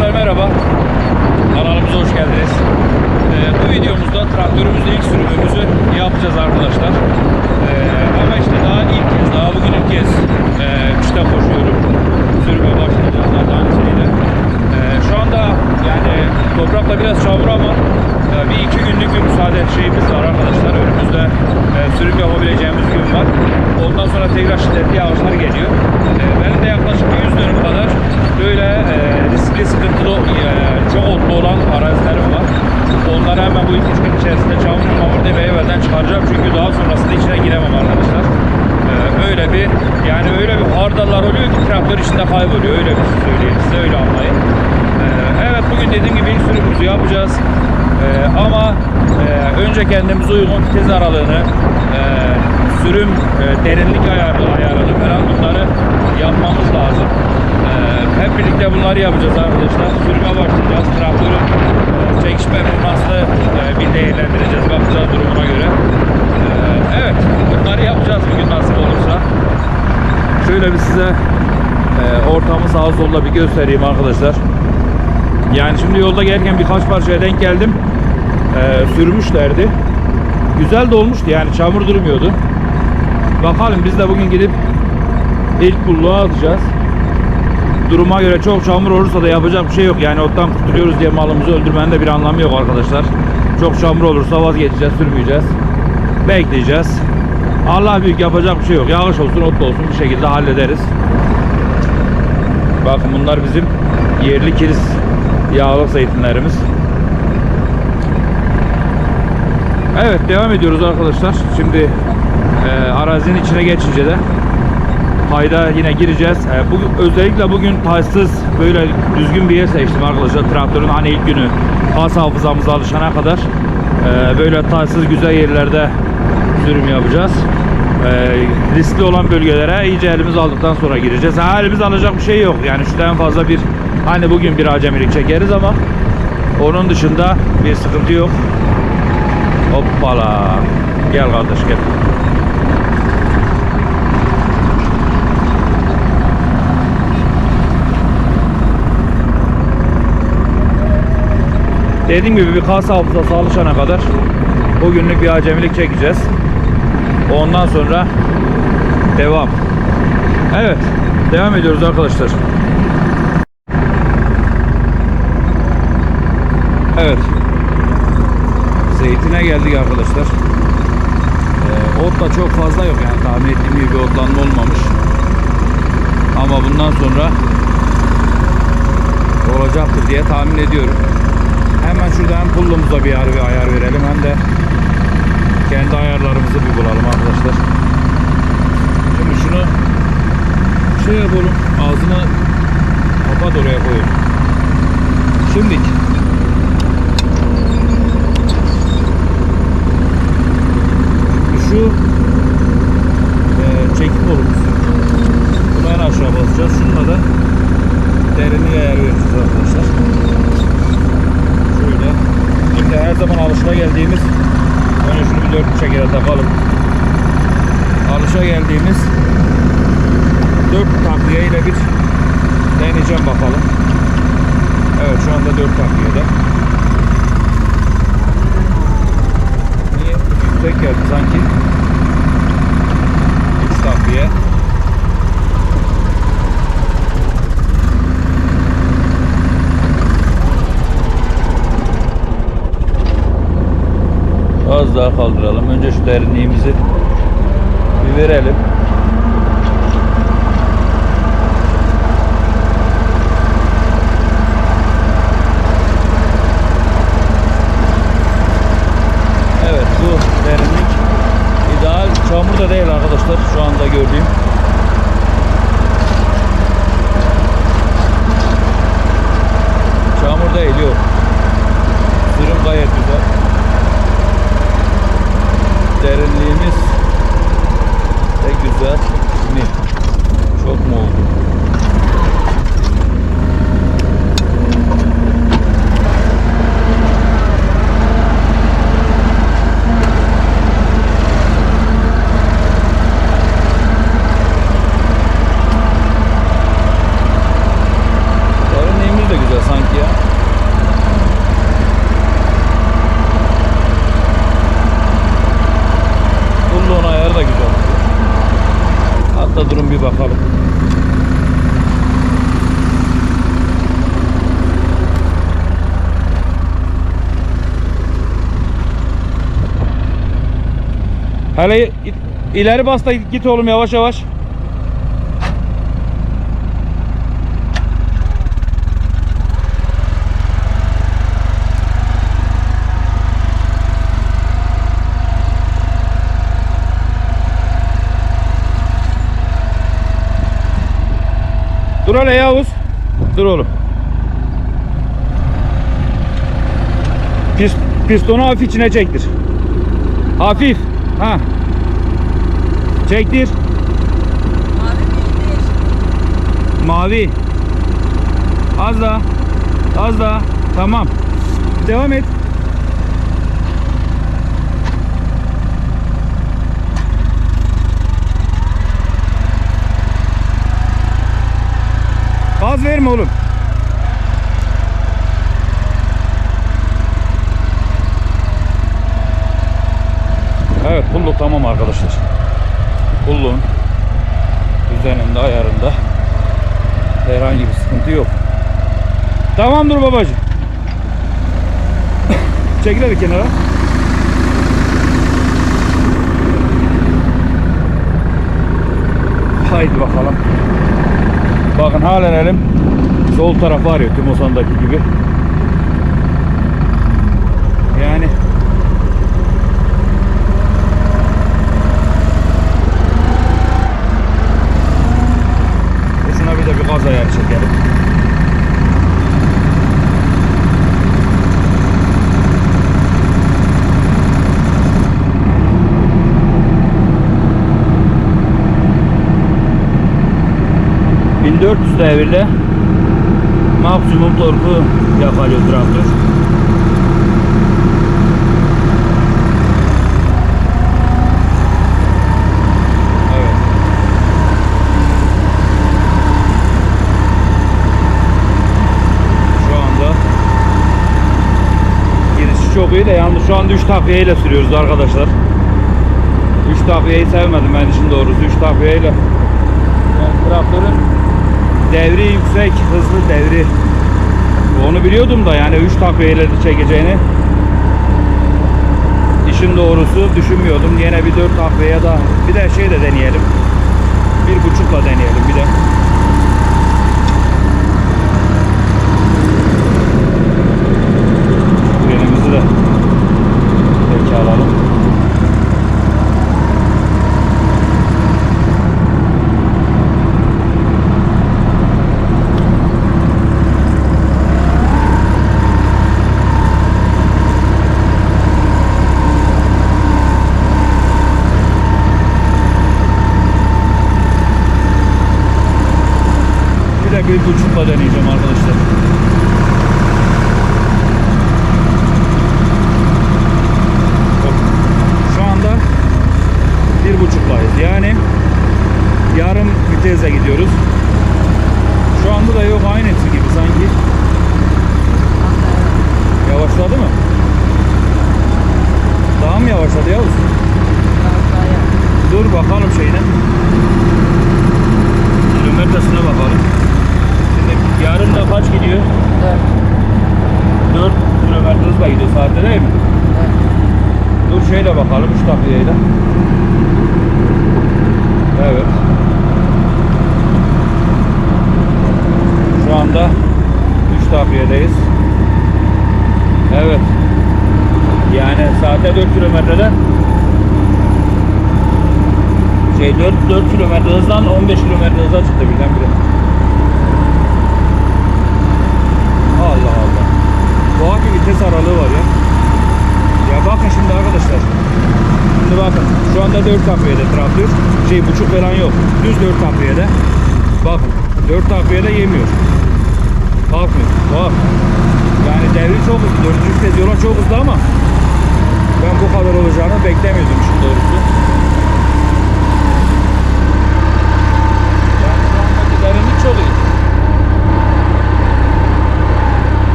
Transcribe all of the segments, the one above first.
merhaba. Kanalımıza hoş geldiniz. Ee, bu videomuzda traktörümüzle ilk sürümümüzü yapacağız arkadaşlar. Ee, ama işte daha ilk kez, daha bugün ilk kez e, piste koşuyorum. Sürüme başlayacağız Allah'ın izniyle. Ee, şu anda yani toprakta biraz çamur ama e, bir iki günlük bir müsaade şeyimiz var arkadaşlar. Önümüzde e, sürüm yapabileceğimiz gün var. Ondan sonra tekrar şiddetli yağışlar geliyor. Ee, benim de yaklaşık bir 100 dönüm kadar böyle e, riskli, sıkıntılı, e, çok otlu olan arazilerim var. Onları hemen bu iki üç gün içerisinde çamur mamur demeye evvelden çıkaracağım. Çünkü daha sonrasında içine giremem arkadaşlar. Ee, öyle bir, yani öyle bir hardallar oluyor ki traktör içinde kayboluyor. Öyle bir şey söyleyeyim size, öyle anlayın. Ee, evet bugün dediğim gibi ilk sürümümüzü yapacağız. Ama e, önce kendimize uygun vites aralığını, e, sürüm e, derinlik ayarı, ayarını falan bunları yapmamız lazım. Ee, hep birlikte bunları yapacağız arkadaşlar. Sürüme başlayacağız. Traktörün e, çekiş performansını e, bir değerlendireceğiz. Bakacağız durumuna göre. Ee, evet bunları yapacağız bugün nasip olursa. Şöyle bir size e, ortamı sağa solla bir göstereyim arkadaşlar. Yani şimdi yolda gelirken birkaç parçaya denk geldim. Ee, sürmüşlerdi. Güzel de olmuştu yani çamur durmuyordu. Bakalım biz de bugün gidip ilk kulluğa atacağız. Duruma göre çok çamur olursa da yapacak bir şey yok. Yani ottan kurtuluyoruz diye malımızı öldürmenin de bir anlamı yok arkadaşlar. Çok çamur olursa vazgeçeceğiz, sürmeyeceğiz. Bekleyeceğiz. Allah büyük yapacak bir şey yok. Yağış olsun, ot olsun bir şekilde hallederiz. Bakın bunlar bizim yerli kilis yağlı zeytinlerimiz. Evet devam ediyoruz arkadaşlar. Şimdi e, arazinin içine geçince de hayda yine gireceğiz. E, bu, özellikle bugün taşsız böyle düzgün bir yer seçtim arkadaşlar. Traktörün hani ilk günü pas hafızamıza alışana kadar e, böyle taşsız güzel yerlerde sürüm yapacağız. E, riskli olan bölgelere iyice elimiz aldıktan sonra gireceğiz. Ha, elimiz alacak bir şey yok. Yani şuradan fazla bir hani bugün bir acemilik çekeriz ama onun dışında bir sıkıntı yok. Hoppala. Gel kardeş gel. Dediğim gibi bir kas hafızası alışana kadar bugünlük bir acemilik çekeceğiz. Ondan sonra devam. Evet. Devam ediyoruz arkadaşlar. Evet. Zeytine geldik arkadaşlar. Ee, ot da çok fazla yok yani tahmin ettiğim gibi otlanma olmamış. Ama bundan sonra olacaktır diye tahmin ediyorum. Hemen şurada hem pullumuza bir ayar, bir ayar verelim hem de kendi ayarlarımızı bir bulalım arkadaşlar. Şimdi şunu şey yapalım ağzını kapat oraya koyun. Şimdi şu e, çekim kolumuz. Bunu en aşağı basacağız. Şununla da derinliği ayar vereceğiz arkadaşlar. Şimdi her zaman alışına geldiğimiz önce şunu bir dört çekere takalım. Alışa geldiğimiz dört takviye ile bir deneyeceğim bakalım. Evet şu anda dört takviyede. Niye yüksek geldi sanki? Üç takviye. Az daha kaldıralım. Önce şu derinliğimizi bir verelim. Evet bu derinlik ideal. Çamur da değil arkadaşlar şu anda gördüğüm. Çamur değil yok. Sürüm gayet güzel. Derinliğimiz de güzel. Mi? Çok mu oldu? Derinliğimiz de güzel sanki ya. Hele ileri bas da git oğlum yavaş yavaş. Dur hele Yavuz. Dur oğlum. Pist, pistonu hafif içine çektir. Hafif. Ha. Çektir. Mavi mi? Mavi. Az daha. Az daha. Tamam. Devam et. Az verme oğlum. Evet pulluk tamam arkadaşlar. Pulluğun düzeninde ayarında herhangi bir sıkıntı yok. Tamamdır babacığım. Çekil hadi kenara. Haydi bakalım. Bakın halen elim sol tarafı arıyor Timosan'daki gibi. Yani gaz ayarı çekelim. ...1400 devirle... ...maksimum torku yakalıyor traktör. Evet. Şu anda çok iyi de yalnız şu anda 3 takviyeyle sürüyoruz arkadaşlar. 3 takviyeyi sevmedim ben işin doğrusu 3 takviyeyle. Yani traktörün devri yüksek, hızlı devri. Onu biliyordum da yani 3 takviyeyle de çekeceğini. İşin doğrusu düşünmüyordum. Yine bir 4 takviye daha. Bir de şey de deneyelim. Bir buçukla deneyelim bir de. Frenimizi de peki alalım. Bir deneyeceğim arkadaşlar. Şu anda bir buçuklayız. Yani yarım vitese gidiyoruz. Şu anda da yok aynısı gibi sanki. Yavaşladı mı? Daha mı yavaşladı Yavuz? Dur bakalım şeyine. Kilometresine bakalım. Şimdi yarım da kaç gidiyor? Dört. 4 kilometre hızla gidiyor saatte değil mi? Evet. Dur şeyle bakalım 3 takviyeyle. Evet. Şu anda 3 takviyedeyiz. Evet. Yani saatte 4 kilometrede şey 4 4 kilometre hızdan 15 kilometre hıza çıktı birdenbire. Allah Allah. Tuhaf bir vites aralığı var ya. Ya bakın şimdi arkadaşlar. Şimdi bakın şu anda 4 takviyede traktör. Şey buçuk falan yok. Düz 4 takviyede. Bakın 4 takviyede yemiyor. Kalkmıyor. Bak. Yani devri çok hızlı. 4. vites yola çok hızlı ama ben bu kadar olacağını beklemiyordum şimdi doğrusu.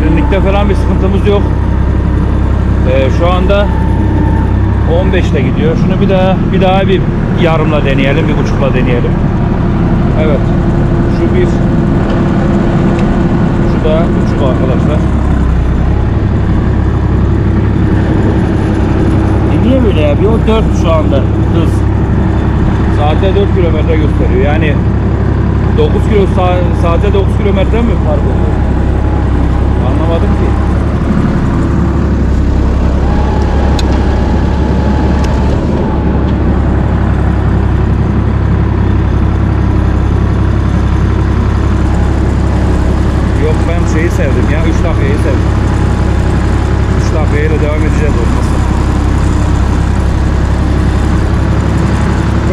derinlikte falan bir sıkıntımız yok. Ee, şu anda 15'te gidiyor. Şunu bir daha bir daha bir yarımla deneyelim, bir buçukla deneyelim. Evet. Şu bir şu da buçuk arkadaşlar. E niye böyle ya? Bir o 4 şu anda hız. Saatte 4 kilometre gösteriyor. Yani 9 kilo sa saatte 9 kilometre mi fark oluyor? Anlamadım ki. Yok ben şeyi sevdim ya 3 dakikayı sevdim. 3 dakikayla devam edeceğiz olmazsa.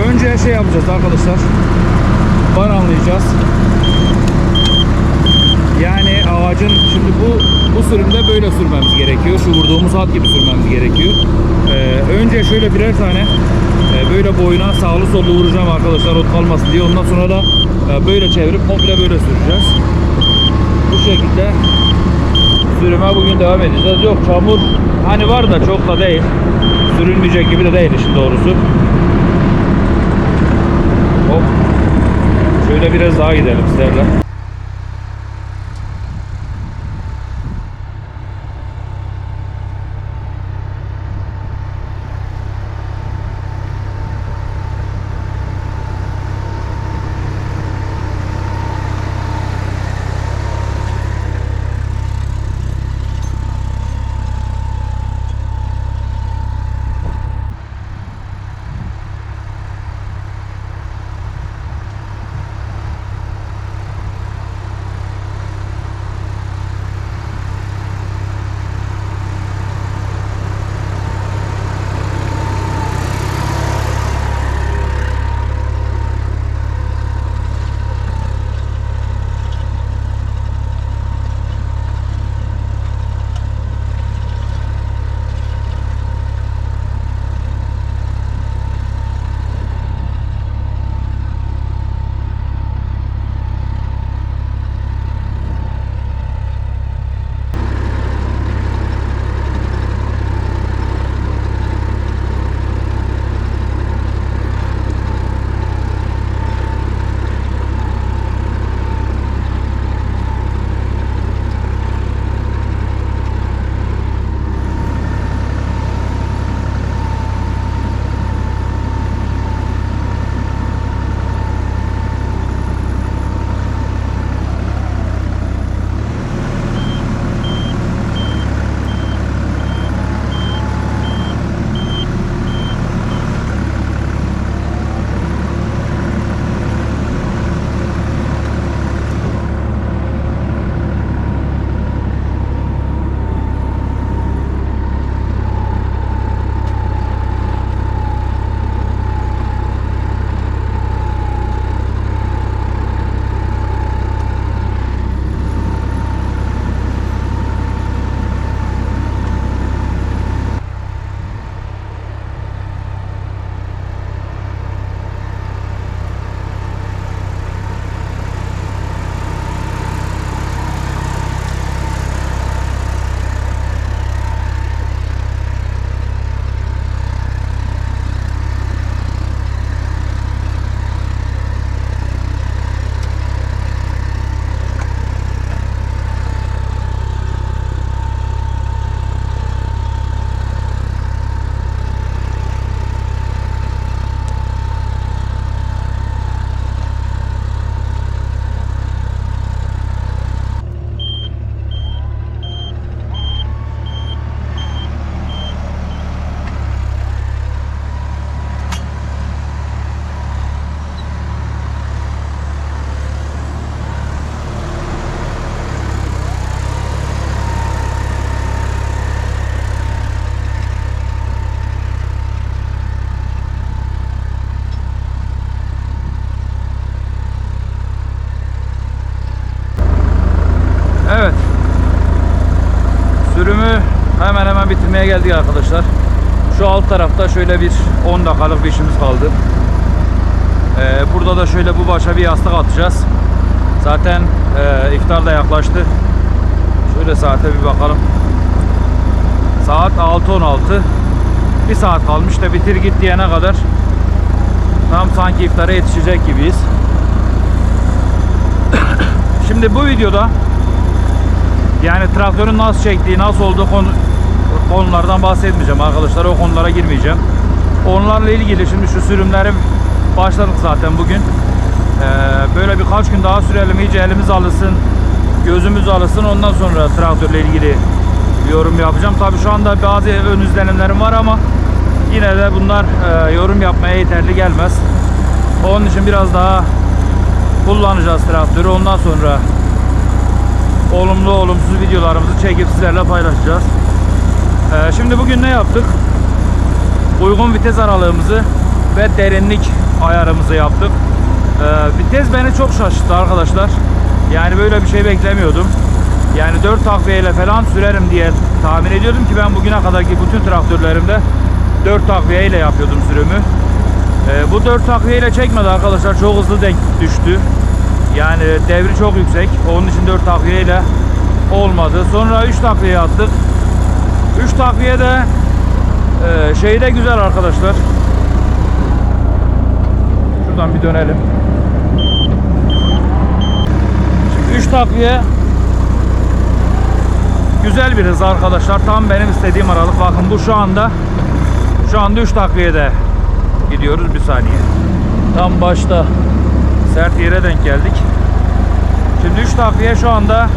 Önce şey yapacağız arkadaşlar. Bar anlayacağız. Yani ağacın şimdi bu bu sürümde böyle sürmemiz gerekiyor. Şu vurduğumuz hat gibi sürmemiz gerekiyor. Ee, önce şöyle birer tane e, böyle boyuna sağlı sollu vuracağım arkadaşlar ot kalmasın diye. Ondan sonra da e, böyle çevirip komple böyle süreceğiz. Bu şekilde sürüme bugün devam edeceğiz. Yok çamur hani var da çok da değil. Sürülmeyecek gibi de değil işin doğrusu. Hop. Şöyle biraz daha gidelim sizlerle. Alt tarafta şöyle bir 10 dakikalık bir işimiz kaldı. Ee, burada da şöyle bu başa bir yastık atacağız. Zaten e, iftar da yaklaştı. Şöyle saate bir bakalım. Saat 6.16. Bir saat kalmış da bitir git diyene kadar tam sanki iftara yetişecek gibiyiz. Şimdi bu videoda yani traktörün nasıl çektiği, nasıl olduğu konu, konulardan bahsetmeyeceğim arkadaşlar. O konulara girmeyeceğim. Onlarla ilgili şimdi şu sürümleri başladık zaten bugün. Ee, böyle birkaç gün daha sürelim iyice elimiz alışsın, gözümüz alışsın. Ondan sonra traktörle ilgili yorum yapacağım. Tabii şu anda bazı ön izlenimlerim var ama yine de bunlar e, yorum yapmaya yeterli gelmez. Onun için biraz daha kullanacağız traktörü. Ondan sonra olumlu olumsuz videolarımızı çekip sizlerle paylaşacağız. Ee, şimdi bugün ne yaptık? Uygun vites aralığımızı ve derinlik ayarımızı yaptık. Ee, vites beni çok şaşırttı arkadaşlar. Yani böyle bir şey beklemiyordum. Yani 4 takviyeyle falan sürerim diye tahmin ediyordum ki ben bugüne kadarki bütün traktörlerimde 4 takviyeyle yapıyordum sürümü. Ee, bu 4 takviyeyle çekmedi arkadaşlar. Çok hızlı denk düştü. Yani devri çok yüksek. Onun için 4 takviyeyle olmadı. Sonra 3 takviye attık. 3 takviye de e, şey de güzel arkadaşlar. Şuradan bir dönelim. Şimdi 3 takviye güzel bir hız arkadaşlar. Tam benim istediğim aralık. Bakın bu şu anda şu anda 3 takviyede gidiyoruz bir saniye. Tam başta sert yere denk geldik. Şimdi 3 takviye şu anda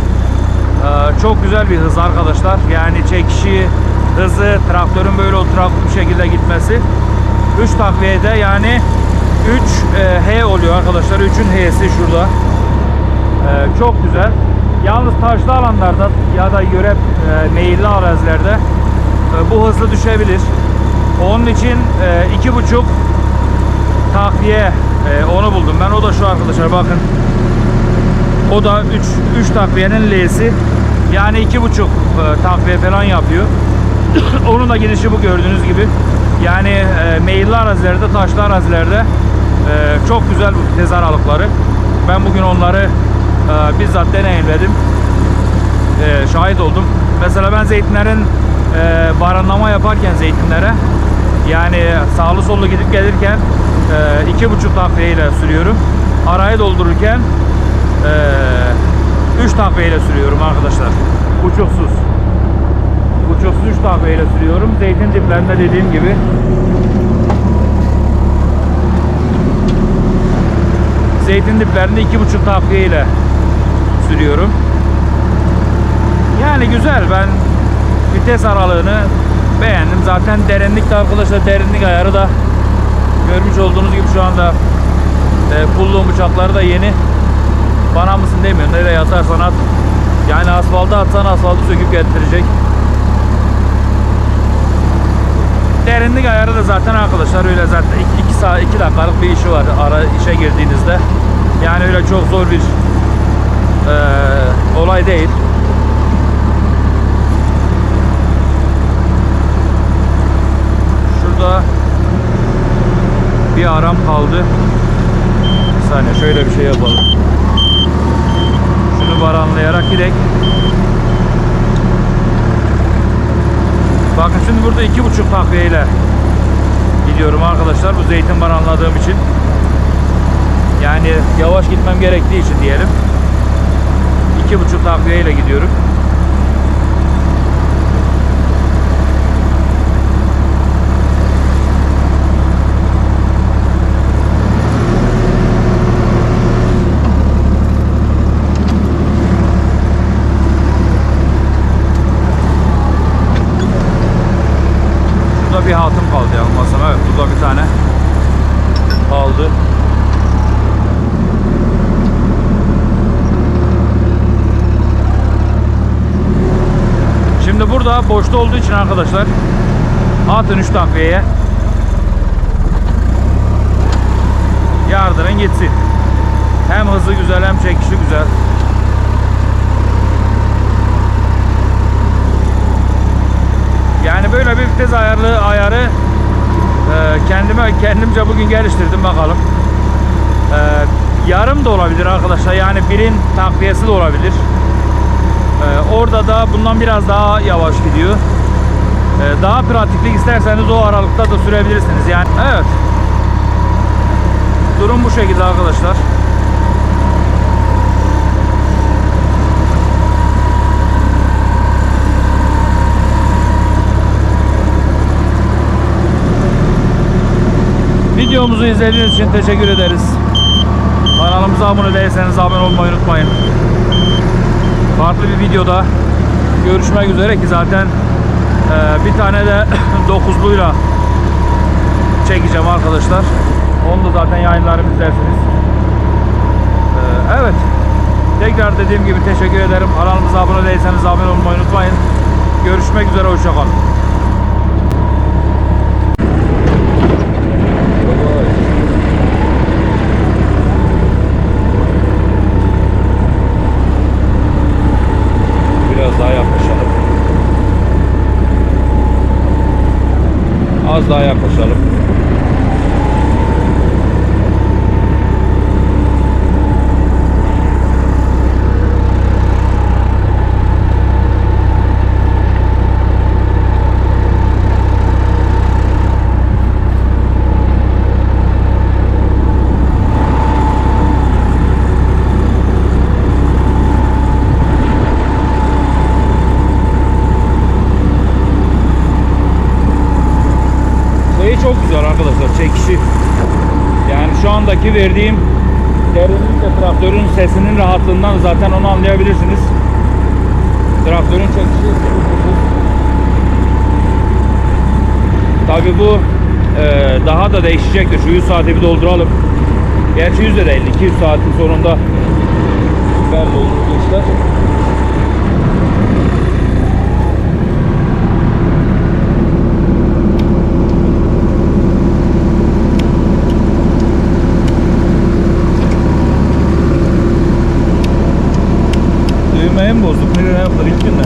e, çok güzel bir hız arkadaşlar. Yani çekişi, hızı, traktörün böyle oturaklı bir şekilde gitmesi. 3 takviyede yani 3 H oluyor arkadaşlar. 3'ün H'si şurada. E, çok güzel. Yalnız taşlı alanlarda ya da göre e, meyilli arazilerde e, bu hızlı düşebilir. Onun için e, iki buçuk takviye e, onu buldum ben. O da şu arkadaşlar bakın. O da 3 3 takviyenin L'si. Yani iki buçuk e, takviye falan yapıyor. Onun da gidişi bu gördüğünüz gibi. Yani e, meyilli arazilerde, taşlı arazilerde e, çok güzel bu vites aralıkları. Ben bugün onları e, bizzat deneyimledim. E, şahit oldum. Mesela ben zeytinlerin e, baranlama yaparken zeytinlere yani sağlı sollu gidip gelirken e, iki buçuk takviye ile sürüyorum. Arayı doldururken e, üç takviye ile sürüyorum arkadaşlar. Uçuksuz. Uçuksuz üç takviye ile sürüyorum. Zeytin diplerinde dediğim gibi zeytin diplerinde iki buçuk takviye ile sürüyorum. Yani güzel ben vites aralığını beğendim. Zaten derinlik de arkadaşlar derinlik ayarı da görmüş olduğunuz gibi şu anda e, pulluğum bıçakları da yeni. Bana mısın demiyor. Nereye atarsan at. Yani asfalta atsan asfaltı söküp getirecek. Derinlik ayarı da zaten arkadaşlar öyle zaten 2 saat 2 dakikalık bir işi var ara işe girdiğinizde. Yani öyle çok zor bir e, olay değil. Şurada bir aram kaldı. Bir saniye şöyle bir şey yapalım. Şunu baranlayarak gidelim. Bakın şimdi burada iki buçuk takviye ile gidiyorum arkadaşlar. Bu zeytin baranladığım için. Yani yavaş gitmem gerektiği için diyelim. İki buçuk takviye ile gidiyorum. Burada bir hatım kaldı yanılmazsam. Evet burada bir tane kaldı. Şimdi burada boşta olduğu için arkadaşlar atın 3 takviyeye yardırın gitsin. Hem hızı güzel hem çekişi güzel. Yani böyle bir vites ayarlı ayarı e, kendime kendimce bugün geliştirdim bakalım. E, yarım da olabilir arkadaşlar. Yani birin takviyesi de olabilir. E, orada da bundan biraz daha yavaş gidiyor. E, daha pratiklik isterseniz o aralıkta da sürebilirsiniz. Yani evet. Durum bu şekilde arkadaşlar. Videomuzu izlediğiniz için teşekkür ederiz. Kanalımıza abone değilseniz abone olmayı unutmayın. Farklı bir videoda görüşmek üzere ki zaten e, bir tane de dokuzluyla çekeceğim arkadaşlar. Onu da zaten yayınlarımı izlersiniz. E, evet. Tekrar dediğim gibi teşekkür ederim. Kanalımıza abone değilseniz abone olmayı unutmayın. Görüşmek üzere. Hoşçakalın. Biraz daha yaklaşalım. Az daha yaklaşalım. Şeyi çok güzel arkadaşlar çekişi. Yani şu andaki verdiğim derinlikle traktörün sesinin rahatlığından zaten onu anlayabilirsiniz. Traktörün çekişi Tabi bu e, daha da değişecektir. Şu 100 saati bir dolduralım. Gerçi 100 de değil. 200 saatin sonunda belli olur işler. Mi bozduk? Ne yaptık ilk günde?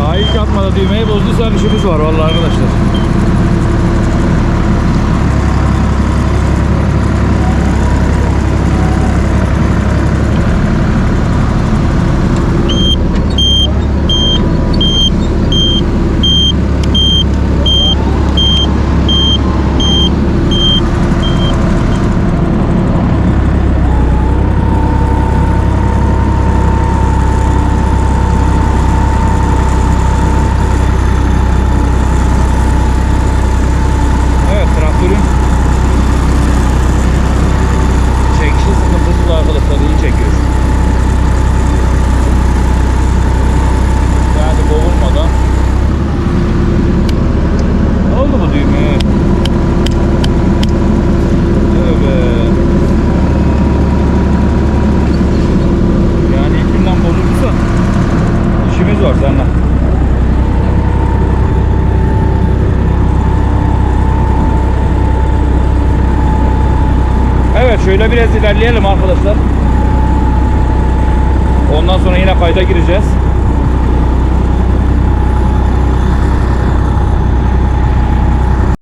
Daha ilk atmada düğmeyi bozduysan işimiz var vallahi arkadaşlar. Evet traktörün çekişi sıkıntısız arkadaşlar iyi çekiyor. Yani boğulmadan. Ne oldu bu düğmeye? Evet. Yani ilk günden bozulduysa işimiz var seninle. Evet şöyle biraz ilerleyelim arkadaşlar. Ondan sonra yine kayda gireceğiz.